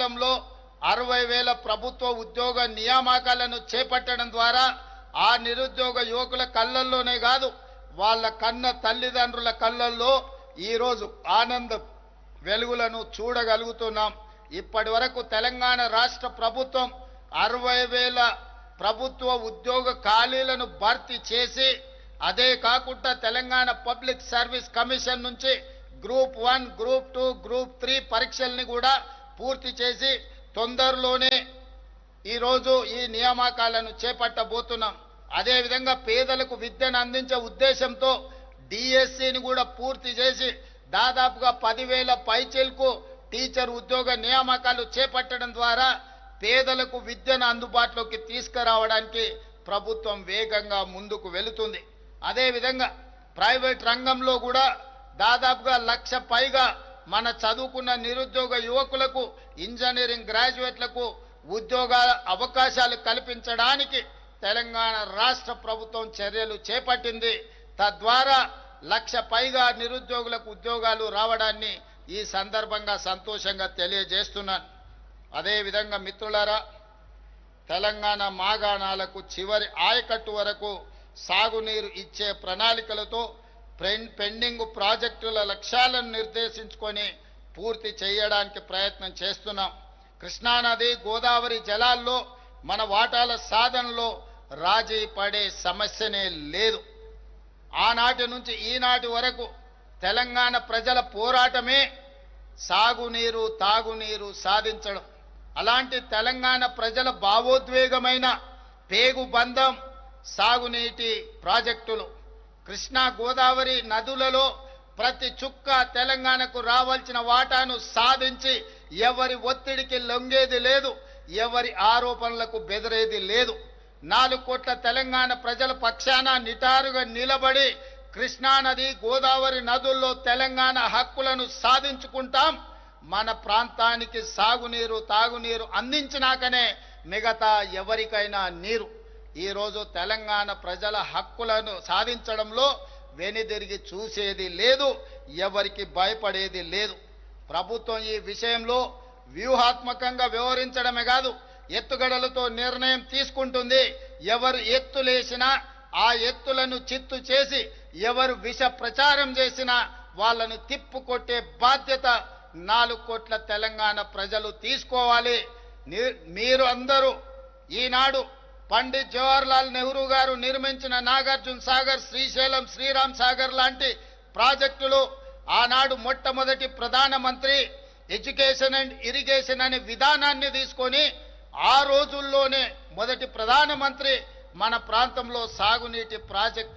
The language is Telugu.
కాలంలో అరవై వేల ప్రభుత్వ ఉద్యోగ నియామకాలను చేపట్టడం ద్వారా ఆ నిరుద్యోగ యువకుల కళ్ళల్లోనే కాదు వాళ్ళ కన్న తల్లిదండ్రుల కళ్ళల్లో ఈరోజు ఆనందం వెలుగులను చూడగలుగుతున్నాం. ఇప్పటి వరకు తెలంగాణ రాష్ట్ర ప్రభుత్వం అరవై వేల ప్రభుత్వ ఉద్యోగ ఖాళీలను భర్తీ చేసి అదే కాకుండా తెలంగాణ పబ్లిక్ సర్వీస్ కమిషన్ నుంచి group one group two group three పరీక్షల్ని కూడా పూర్తి చేసి తొందరలోనే ఈరోజు ఈ నియామకాలను చేపట్టబోతున్నాం. అదేవిధంగా పేదలకు విద్యను అందించే ఉద్దేశంతో డిఎస్సిని కూడా పూర్తి చేసి దాదాపుగా పదివేల పైచిల్కు టీచర్ ఉద్యోగ నియామకాలు చేపట్టడం ద్వారా పేదలకు విద్యను అందుబాటులోకి తీసుకురావడానికి ప్రభుత్వం వేగంగా ముందుకు వెళుతుంది. అదేవిధంగా ప్రైవేట్ రంగంలో కూడా దాదాపుగా లక్ష పైగా మన చదువుకున్న నిరుద్యోగ యువకులకు ఇంజనీరింగ్ గ్రాడ్యుయేట్లకు ఉద్యోగ అవకాశాలు కల్పించడానికి తెలంగాణ రాష్ట్ర ప్రభుత్వం చర్యలు చేపట్టింది. తద్వారా లక్ష పైగా నిరుద్యోగులకు ఉద్యోగాలు రావడాన్ని ఈ సందర్భంగా సంతోషంగా తెలియజేస్తున్నాను. అదేవిధంగా మిత్రులారా తెలంగాణ మాగాణాలకు చివరి ఆయకట్టు వరకు సాగునీరు ఇచ్చే ప్రణాళికలతో పెండింగ్ ప్రాజెక్టుల లక్ష్యాలను నిర్దేశించుకొని పూర్తి చేయడానికి ప్రయత్నం చేస్తున్నాం. కృష్ణానది గోదావరి జలాల్లో మన వాటాల సాధనలో రాజీ పడే సమస్యనే లేదు. ఆనాటి నుంచి ఈనాటి వరకు తెలంగాణ ప్రజల పోరాటమే సాగునీరు తాగునీరు సాధించడం. అలాంటి తెలంగాణ ప్రజల భావోద్వేగమైన పేగు బంధం సాగునీటి ప్రాజెక్టులు. కృష్ణా గోదావరి నదులలో ప్రతి చుక్క తెలంగాణకు రావాల్సిన వాటాను సాధించి ఎవరి ఒత్తిడికి లొంగేది లేదు ఎవరి ఆరోపణలకు బెదిరేది లేదు. నాలుగు కోట్ల తెలంగాణ ప్రజల పక్షాన నిటారుగా నిలబడి కృష్ణా నది గోదావరి నదుల్లో తెలంగాణ హక్కులను సాధించుకుంటాం. మన ప్రాంతానికి సాగునీరు తాగునీరు అందించినాకనే మిగతా ఎవరికైనా నీరు. ఈరోజు తెలంగాణ ప్రజల హక్కులను సాధించడంలో వెనుదిరిగి చూసేది లేదు ఎవరికి భయపడేది లేదు. ప్రభుత్వం ఈ విషయంలో వ్యూహాత్మకంగా వ్యవహరించడమే కాదు ఎత్తుగడలతో నిర్ణయం తీసుకుంటుంది. ఎవరు ఎత్తులేసినా ఆ ఎత్తులను చిత్తు చేసి ఎవరు విష ప్రచారం చేసినా వాళ్ళను తిప్పుకొట్టే బాధ్యత నాలుగు కోట్ల తెలంగాణ ప్రజలు తీసుకోవాలి. మీరు అందరూ ఈనాడు పండిత్ జవహర్లాల్ నెహ్రూ గారు నిర్మించిన నాగార్జున సాగర్ శ్రీశైలం శ్రీరామ్ సాగర్ లాంటి ప్రాజెక్టులు ఆనాడు మొట్టమొదటి ప్రధానమంత్రి ఎడ్యుకేషన్ అండ్ ఇరిగేషన్ అనే విధానాన్ని తీసుకొని ఆ రోజుల్లోనే మొదటి ప్రధానమంత్రి మన ప్రాంతంలో సాగునీటి ప్రాజెక్టు